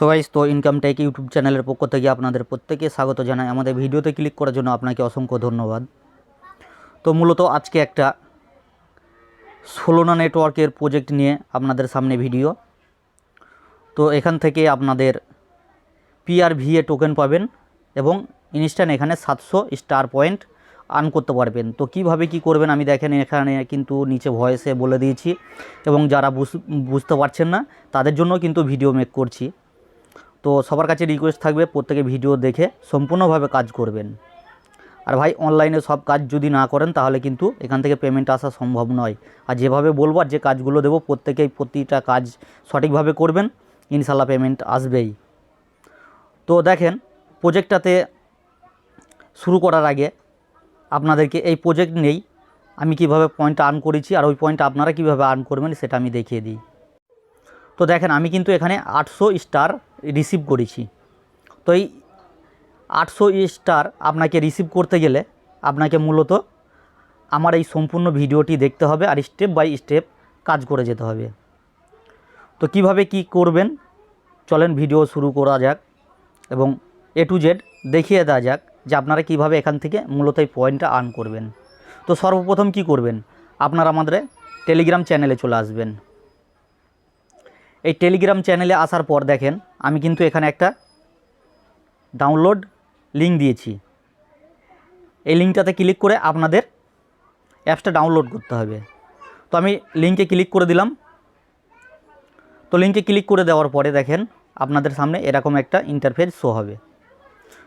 So guys তো income tech YouTube চ্যানেলের পক্ষ থেকে আপনাদের প্রত্যেকে স্বাগত জানাই। আমাদের ভিডিওতে ক্লিক করার জন্য আপনাকে অসংখ্য ধন্যবাদ। তো মূলত আজকে একটা সোলোনা নেটওয়ার্কের প্রজেক্ট নিয়ে আপনাদের সামনে ভিডিও তো এখান থেকে আপনাদের পিআরভিএ টোকেন পাবেন এবং ইনস্ট্যান্ট এখানে সাতশো স্টার পয়েন্ট আর্ন করতে পারবেন। তো কীভাবে কি করবেন আমি দেখেন এখানে কিন্তু নিচে ভয়েসে বলে দিয়েছি এবং যারা বুঝ- বুঝতে পারছেন না, তাদের জন্য কিন্তু ভিডিও মেক করছি। তো সবার কাছে রিকোয়েস্ট থাকবে প্রত্যেকে ভিডিও দেখে সম্পূর্ণভাবে কাজ করবেন। আর ভাই অনলাইনে সব কাজ যদি না করেন, তাহলে কিন্তু এখান থেকে পেমেন্ট আসা সম্ভব নয়। আর যেভাবে বলব, আর যে কাজগুলো দেবো, প্রত্যেকেই প্রতিটা কাজ সঠিকভাবে করবেন। ইনশাল্লাহ পেমেন্ট আসবেই। তো দেখেন প্রজেক্টটাতে শুরু করার আগে আপনাদেরকে এই প্রজেক্ট নেই আমি কীভাবে পয়েন্ট আর্ন করেছি, আর ওই পয়েন্ট আপনারা কীভাবে আর্ন করবেন, সেটা আমি দেখিয়ে দিই। তো দেখেন, আমি কিন্তু এখানে আটশো স্টার রিসিভ করেছি। তো এই আটশো স্টার আপনাকে রিসিভ করতে গেলে আপনাকে মূলত আমার এই সম্পূর্ণ ভিডিওটি দেখতে হবে আর স্টেপ বাই স্টেপ কাজ করে যেতে হবে। তো কীভাবে কি করবেন? চলেন ভিডিও শুরু করা যাক এবং এ টু জেড দেখিয়ে দেওয়া যাক যে আপনারা কীভাবে এখান থেকে মূলত এই পয়েন্টটা আর্ন করবেন। তো সর্বপ্রথম কি করবেন? আপনারা আমাদের টেলিগ্রাম চ্যানেলে চলে আসবেন। এই টেলিগ্রাম চ্যানেলে আসার পর দেখেন, আমি কিন্তু এখানে একটা ডাউনলোড লিঙ্ক দিয়েছি। এই লিঙ্কটাতে ক্লিক করে আপনাদের অ্যাপসটা ডাউনলোড করতে হবে। তো আমি লিঙ্কে ক্লিক করে দিলাম। তো লিঙ্কে ক্লিক করে দেওয়ার পরে দেখেন, আপনাদের সামনে এরকম একটা ইন্টারফেস শো হবে।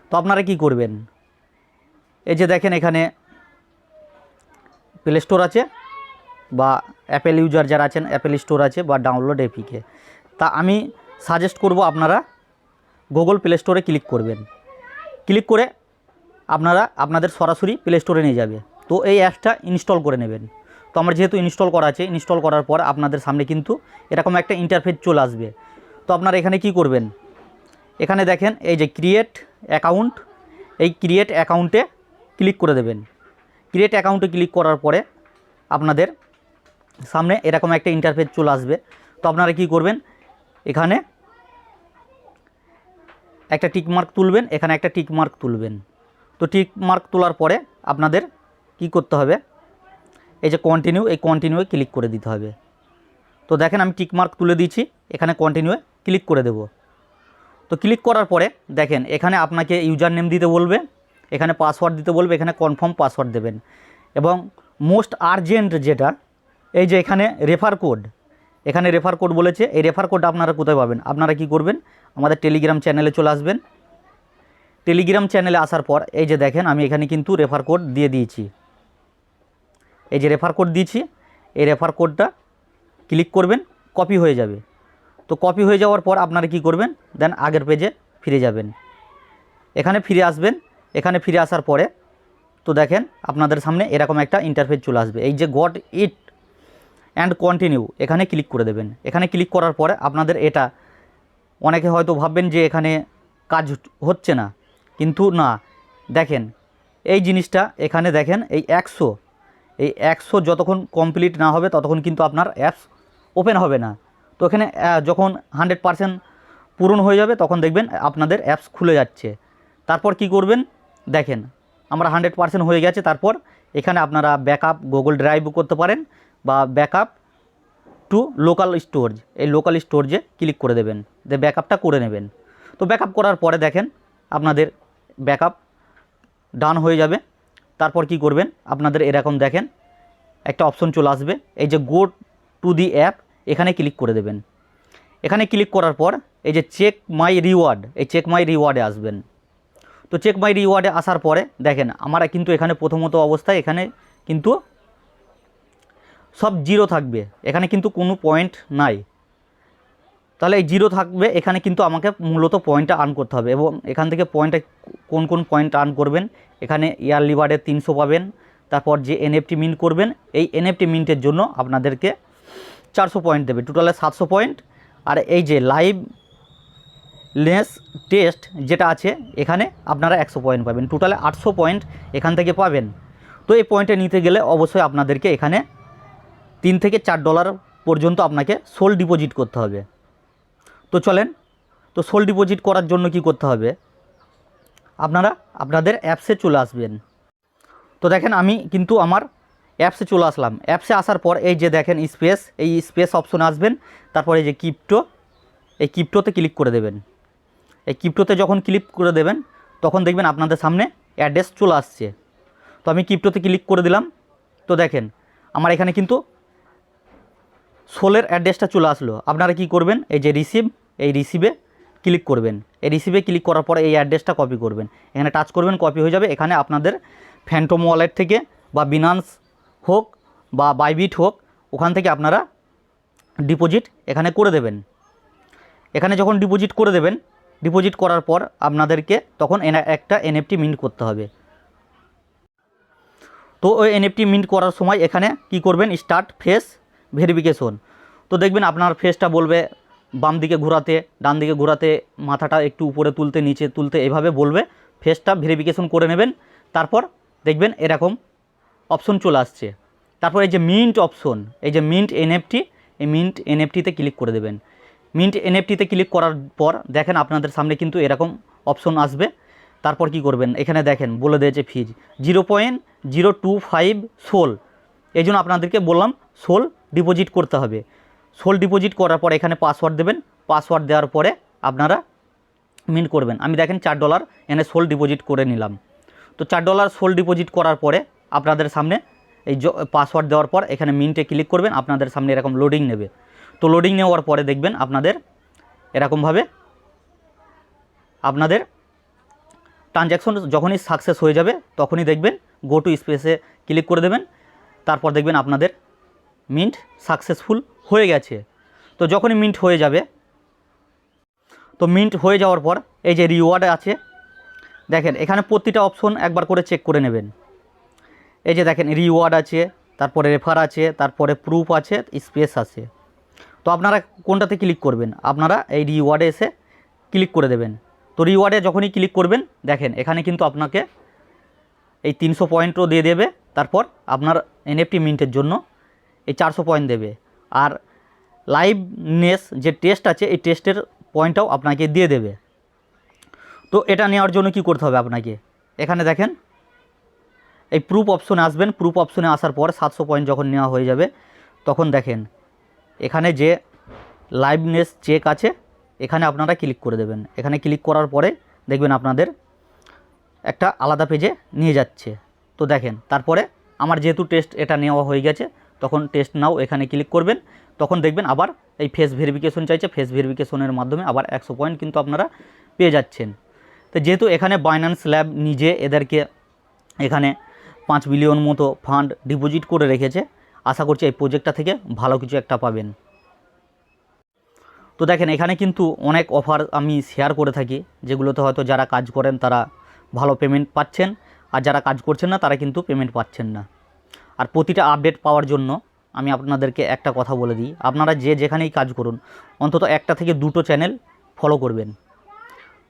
তো আপনারা কি করবেন? এই যে দেখেন এখানে প্লে স্টোর আছে বা অ্যাপেল ইউজার যারা আছেন, অ্যাপেল স্টোর আছে বা ডাউনলোড এপিকে তা আমি সাজেস্ট করব আপনারা গুগল প্লে স্টোরে ক্লিক করবেন। ক্লিক করে আপনারা, আপনাদের সরাসরি প্লে স্টোরে নিয়ে যাবে। তো এই অ্যাপসটা ইনস্টল করে নেবেন। তো আমার যেহেতু ইনস্টল করা আছে ইনস্টল করার পর আপনাদের সামনে কিন্তু এরকম একটা ইন্টারফেস চলে আসবে। তো আপনারা এখানে কি করবেন? এখানে দেখেন, এই যে ক্রিয়েট অ্যাকাউন্ট এই ক্রিয়েট অ্যাকাউন্টে ক্লিক করে দেবেন। ক্রিয়েট অ্যাকাউন্টে ক্লিক করার পরে আপনাদের সামনে এরকম একটা ইন্টারফেস চলে আসবে। তো আপনারা কি করবেন? এখানে একটা টিক মার্ক তুলবেন, এখানে একটা টিক মার্ক তুলবেন। তো টিক মার্ক তোলার পরে আপনাদের কি করতে হবে? এই যে কন্টিনিউ এই কন্টিনিউয়ে ক্লিক করে দিতে হবে। তো দেখেন আমি টিক মার্ক তুলে দিয়েছি, এখানে কন্টিনিউয়ে ক্লিক করে দেব। তো ক্লিক করার পরে দেখেন, এখানে আপনাকে ইউজার নেম দিতে বলবে, এখানে পাসওয়ার্ড দিতে বলবে, এখানে কনফার্ম পাসওয়ার্ড দেবেন। এবং মোস্ট আর্জেন্ট যেটা এই যে এখানে রেফার কোড এখানে রেফার কোড বলেছে, এই রেফার কোডটা আপনারা কোথায় পাবেন? আপনারা কি করবেন? আমাদের টেলিগ্রাম চ্যানেলে চলে আসবেন। টেলিগ্রাম চ্যানেলে আসার পর, এই যে দেখেন, আমি এখানে কিন্তু রেফার কোড দিয়ে দিয়েছি। এই যে রেফার কোড দিয়েছি, এই রেফার কোডটা ক্লিক করবেন কপি হয়ে যাবে। তো কপি হয়ে যাওয়ার পর আপনারা কি করবেন? দেন আগের পেজে ফিরে যাবেন। এখানে ফিরে আসবেন, এখানে ফিরে আসার পরে, তো দেখেন, আপনাদের সামনে এরকম একটা ইন্টারফেস চলে আসবে। এই যে গট ইট অ্যান্ড কন্টিনিউ এখানে ক্লিক করে দেবেন। এখানে ক্লিক করার পরে আপনাদের এটা, অনেকে হয়তো ভাববেন যে এখানে কাজ হচ্ছে না, কিন্তু না। দেখেন, এই জিনিসটা এখানে দেখেন, এই একশো এই একশো যতক্ষণ কমপ্লিট না হবে ততক্ষণ কিন্তু আপনার অ্যাপস ওপেন হবে না। তো এখানে যখন হান্ড্রেড পারসেন্ট পূরণ হয়ে যাবে তখন দেখবেন আপনাদের অ্যাপস খুলে যাচ্ছে। তারপর কি করবেন? দেখেন, আমরা হান্ড্রেড পারসেন্ট হয়ে গেছে, তারপর এখানে আপনারা ব্যাকআপ গুগল ড্রাইভ করতে পারেন বা ব্যাকআপ টু লোকাল স্টোরেজ এই লোকাল স্টোরেজে ক্লিক করে দেবেন। দিয়ে ব্যাকআপটা করে নেবেন। তো ব্যাকআপ করার পরে দেখেন, আপনাদের ব্যাকআপ ডান হয়ে যাবে। তারপর কি করবেন, আপনাদের এরকম দেখেন, একটা অপশন চলে আসবে। এই যে গো টু দি অ্যাপ এখানে ক্লিক করে দেবেন। এখানে ক্লিক করার পর, এই যে চেক মাই রিওয়ার্ড এই চেক মাই রিওয়ার্ডে আসবেন। তো চেক মাই রিওয়ার্ডে আসার পরে, দেখেন, আমরা কিন্তু এখানে প্রথমত অবস্থায় এখানে কিন্তু সব জিরো থাকবে। এখানে কিন্তু কোনো পয়েন্ট নাই। তাহলে এই জিরো থাকবে, এখানে কিন্তু আমাকে মূলত পয়েন্টটা আর্ন করতে হবে এবং এখান থেকে পয়েন্টটা কোন কোন পয়েন্ট আর্ন করবেন। এখানে ইয়ারলি বার্ডে তিনশো পাবেন, তারপর যে এনএফটি মিন্ট করবেন, এই এনএফটি মিন্টের জন্য আপনাদেরকে চারশো পয়েন্ট দেবে। টোটালে সাতশো পয়েন্ট আর এই যে লাইভ লেস টেস্ট যেটা আছে, এখানে আপনারা একশো পয়েন্ট পাবেন। টোটালে আটশো পয়েন্ট এখান থেকে পাবেন। তো এই পয়েন্টে নিতে গেলে অবশ্যই আপনাদেরকে এখানে তিন থেকে চার ডলার পর্যন্ত আপনাকে সোল ডিপোজিট করতে হবে। তো চলেন, তো সোল ডিপোজিট করার জন্য কি করতে হবে? আপনারা, আপনাদের অ্যাপসে চলে আসবেন। তো দেখেন, আমি কিন্তু আমার অ্যাপসে চলে আসলাম। অ্যাপসে আসার পর এই যে দেখেন স্পেস এই স্পেস অপশনে আসবেন। তারপর এই যে কিপ্টো এই কিপ্টোতে ক্লিক করে দেবেন। এই কিপ্টোতে যখন ক্লিক করে দেবেন, তখন দেখবেন আপনাদের সামনে অ্যাড্রেস চলে আসছে। তো আমি কিপ্টোতে ক্লিক করে দিলাম। তো দেখেন, আমার এখানে কিন্তু সোলের অ্যাড্রেসটা চলে আসলো। আপনারা কি করবেন? এই যে রিসিভ এই রিসিভে ক্লিক করবেন। এই রিসিভে ক্লিক করার পরে এই অ্যাড্রেসটা কপি করবেন। এখানে টাচ করবেন কপি হয়ে যাবে। এখানে আপনাদের ফ্যান্টম ওয়ালেট থেকে বা বিনান্স হোক বা বাইবিট হোক, ওখান থেকে আপনারা ডিপোজিট এখানে করে দেবেন। এখানে যখন ডিপোজিট করে দেবেন ডিপোজিট করার পর আপনাদেরকে তখন একটা এনএফটি মিন্ট করতে হবে। তো ওই এনএফটি মিন্ট করার সময় এখানে কি করবেন? স্টার্ট ফেস ভেরিফিকেশন তো দেখবেন আপনার ফেসটা বলবে বাম দিকে ঘোরাতে ডান দিকে ঘোরাতে, মাথাটা একটু উপরে তুলতে, নিচে তুলতে এভাবে বলবে। ফেসটা ভেরিফিকেশন করে নেবেন। তারপর দেখবেন এরকম অপশন চলে আসছে। তারপর এই যে মিন্ট অপশন এই যে মিন্ট এনএফটি এই মিন্ট এনএফটিতে ক্লিক করে দেবেন। মিন্ট এনএফটিতে ক্লিক করার পর দেখেন আপনাদের সামনে কিন্তু এরকম অপশন আসবে। তারপর কি করবেন? এখানে দেখেন, বলে দিয়েছে fees zero point zero two five SOL এই জন্য আপনাদেরকে বললাম সোল ডিপোজিট করতে হবে। সোল ডিপোজিট করার পর এখানে পাসওয়ার্ড দেবেন। পাসওয়ার্ড দেওয়ার পরে আপনারা মিন্ট করবেন। আমি দেখেন চার ডলার এনে সোল ডিপোজিট করে নিলাম। তো চার ডলার সোল ডিপোজিট করার পরে আপনাদের সামনে এই পাসওয়ার্ড দেওয়ার পর এখানে মিন্টে ক্লিক করবেন। আপনাদের সামনে এরকম লোডিং নেবে। তো লোডিং নেওয়ার পরে দেখবেন আপনাদের এরকমভাবে আপনাদের ট্রানজ্যাকশন যখনই সাকসেস হয়ে যাবে, তখনই দেখবেন গো টু স্পেসে ক্লিক করে দেবেন। তারপর দেখবেন আপনাদের মিন্ট সাকসেসফুল হয়ে গেছে। তো যখনই মিন্ট হয়ে যাবে, তো মিন্ট হয়ে যাওয়ার পর এই যে রিওয়ার্ড আছে, দেখেন এখানে প্রতিটা অপশন একবার করে চেক করে নেবেন। এই যে দেখেন রিওয়ার্ড আছে, তারপরে রেফার আছে, তারপরে প্রুফ আছে স্পেস আছে। তো আপনারা কোনটাতে ক্লিক করবেন? আপনারা এই রিওয়ার্ডে এসে ক্লিক করে দেবেন। তো রিওয়ার্ডে যখনই ক্লিক করবেন, দেখেন এখানে কিন্তু আপনাকে এই তিনশো পয়েন্টও দিয়ে দেবে। তারপর আপনার এনএফটি মিন্টের জন্য এই চারশো পয়েন্ট দেবে। আর লাইভনেস যে টেস্ট আছে, এই টেস্টের পয়েন্টটাও আপনাকে দিয়ে দেবে। তো এটা নেওয়ার জন্য কি করতে হবে আপনাকে? এখানে দেখেন, এই প্রুফ অপশনে আসবেন। প্রুফ অপশনে আসার পর সাতশো পয়েন্ট যখন নেওয়া হয়ে যাবে, তখন দেখেন, এখানে যে লাইভনেস চেক আছে, এখানে আপনারা ক্লিক করে দেবেন। এখানে ক্লিক করার পরে দেখবেন আপনাদের একটা আলাদা পেজে নিয়ে যাচ্ছে। তো দেখেন, তারপরে আমার যেহেতু টেস্ট এটা নেওয়া হয়ে গেছে তখন টেস্ট নাও, এখানে ক্লিক করবেন। তখন দেখবেন আবার এই ফেস ভেরিফিকেশন চাইছে। ফেস ভেরিফিকেশনের মাধ্যমে আবার একশো পয়েন্ট কিন্তু আপনারা পেয়ে যাচ্ছেন। তো যেহেতু এখানে বাইন্যান্স ল্যাব নিজে এদেরকে এখানে পাঁচ বিলিয়ন মতো ফান্ড ডিপোজিট করে রেখেছে। আশা করছি এই প্রজেক্টটা থেকে ভালো কিছু একটা পাবেন। তো দেখেন, এখানে কিন্তু অনেক অফার আমি শেয়ার করে থাকি। যেগুলোতে হয়তো যারা কাজ করেন তারা ভালো পেমেন্ট পাচ্ছেন। আর যারা কাজ করছেন না, তারা কিন্তু পেমেন্ট পাচ্ছেন না। আর প্রতিটা আপডেট পাওয়ার জন্য আমি আপনাদেরকে একটা কথা বলে দিই। আপনারা যে যেখানেই কাজ করুন, অন্তত একটা থেকে দুটো চ্যানেল ফলো করবেন।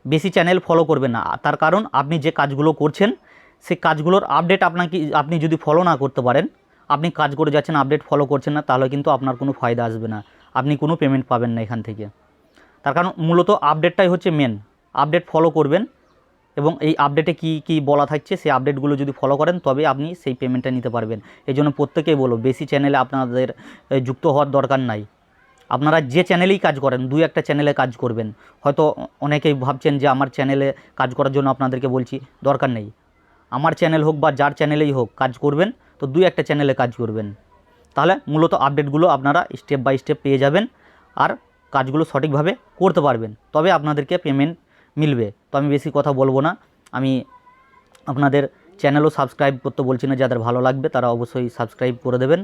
বেশি চ্যানেল ফলো করবেন না। তার কারণ, আপনি যে কাজগুলো করছেন, সেই কাজগুলোর আপডেট আপনাকে, আপনি যদি ফলো না করতে পারেন, আপনি কাজ করে যাচ্ছেন আপডেট ফলো করছেন না, তাহলে কিন্তু আপনার কোনো ফায়দা আসবে না। আপনি কোনো পেমেন্ট পাবেন না এখান থেকে। তার কারণ, মূলত আপডেটটাই হচ্ছে মেন আপডেট ফলো করবেন এবং এই আপডেটে কি কি বলা থাকছে, সেই আপডেটগুলো যদি ফলো করেন, তবে আপনি সেই পেমেন্টটা নিতে পারবেন। এই জন্য প্রত্যেকেই বলো বেশি চ্যানেলে আপনাদের যুক্ত হওয়ার দরকার নাই। আপনারা যে চ্যানেলেই কাজ করেন, দুই একটা চ্যানেলে কাজ করবেন। হয়তো অনেকেই ভাবছেন যে আমার চ্যানেলে কাজ করার জন্য আপনাদেরকে বলছি, দরকার নেই। আমার চ্যানেল হোক বা যার চ্যানেলেই হোক, কাজ করবেন, তো দুই একটা চ্যানেলে কাজ করবেন। তাহলে মূলত আপডেটগুলো আপনারা স্টেপ বাই স্টেপ পেয়ে যাবেন, আর কাজগুলো সঠিকভাবে করতে পারবেন। তবে আপনাদেরকে পেমেন্ট মিলবে। তো আমি বেশি কথা বলব না। আমি আপনাদের চ্যানেলও সাবস্ক্রাইব করতে বলছি না, যাদের ভালো লাগবে তারা অবশ্যই সাবস্ক্রাইব করে দেবেন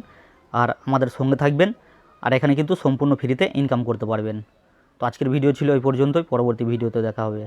আর আমাদের সঙ্গে থাকবেন আর এখানে কিন্তু সম্পূর্ণ ফ্রিতে ইনকাম করতে পারবেন। তো আজকের ভিডিও ছিল ওই পর্যন্তই, পরবর্তী ভিডিওতে দেখা হবে।